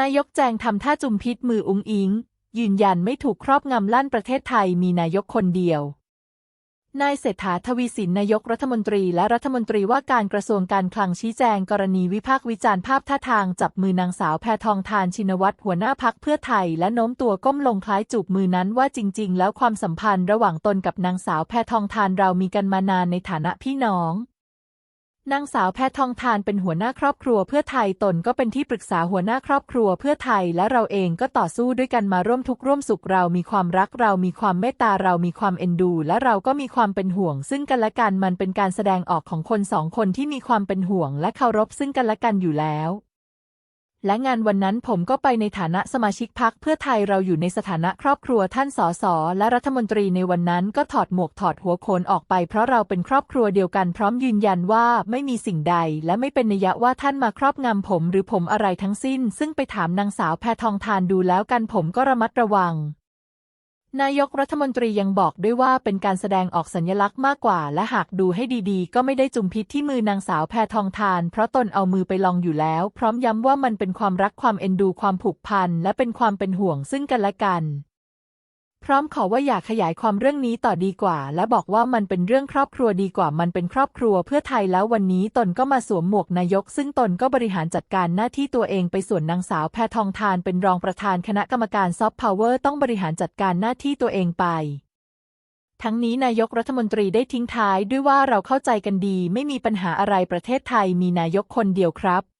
นายกแจงทำท่าจุมพิษมืออุ้งอิง ยืนยันไม่ถูกครอบงำลั่นประเทศไทยมีนายกคนเดียว นายเศรษฐาทวีสินนายกรัฐมนตรีและรัฐมนตรีว่าการกระทรวงการคลังชี้แจงกรณีวิพากษ์วิจารณ์ภาพท่าทางจับมือนางสาวแพทองทานชินวัตรหัวหน้าพักเพื่อไทยและโน้มตัวก้มลงคล้ายจูบมือนั้นว่าจริง ๆ แล้วความสัมพันธ์ระหว่างตนกับนางสาวแพทองทานเรามีกันมานานในฐานะพี่น้อง นางสาวแพททองทานเป็นหัวหน้าครอบครัวเพื่อไทยตนก็เป็นที่ปรึกษาหัวหน้าครอบครัวเพื่อไทยและเราเองก็ต่อสู้ด้วยกันมาร่วมทุกข์ร่วมสุขเรามีความรักเรามีความเมตตาเรามีความเอ็นดู และเราก็มีความเป็นห่วง ซึ่งกันและกันมันเป็นการแสดงออกของคนสองคนที่มีความเป็นห่วงและเคารพซึ่งกันและกันอยู่แล้ว และงานวันนั้นผมก็ไปในฐานะสมาชิกพักเพื่อไทยเราอยู่ในสถานะครอบครัวท่านสสและรัฐมนตรีในวันนั้นก็ถอดหมวกถอดหัวโขนออกไปเพราะเราเป็นครอบครัวเดียวกันพร้อมยืนยันว่าไม่มีสิ่งใด และไม่เป็นนัยยะว่าท่านมาครอบงำผมหรือผมอะไรทั้งสิ้น ซึ่งไปถามนางสาวแพทองทานดูแล้วกันผมก็ระมัดระวัง นายกรัฐมนตรียังบอกด้วยว่าเป็นการแสดงออกสัญลักษณ์มากกว่า และหากดูให้ดีๆ ก็ไม่ได้จุมพิษที่มือนางสาวแพทองทาน เพราะตนเอามือไปลองอยู่แล้ว พร้อมย้ำว่ามันเป็นความรักความเอ็นดูความผูกพันและเป็นความเป็นห่วงซึ่งกันและกัน พร้อมขอว่าอย่าขยายความเรื่องนี้ต่อดีกว่า และบอกว่ามันเป็นเรื่องครอบครัวดีกว่า มันเป็นครอบครัวเพื่อไทยแล้ววันนี้ตนก็มาสวมหมวกนายก ซึ่งตนก็บริหารจัดการหน้าที่ตัวเองไปส่วนนางสาวแพทองทานเป็นรองประธานคณะกรรมการซอฟต์พาวเวอร์ต้องบริหารจัดการหน้าที่ตัวเองไป ทั้งนี้นายกรัฐมนตรีได้ทิ้งท้ายด้วยว่าเราเข้าใจกันดี ไม่มีปัญหาอะไรประเทศไทยมีนายกคนเดียวครับ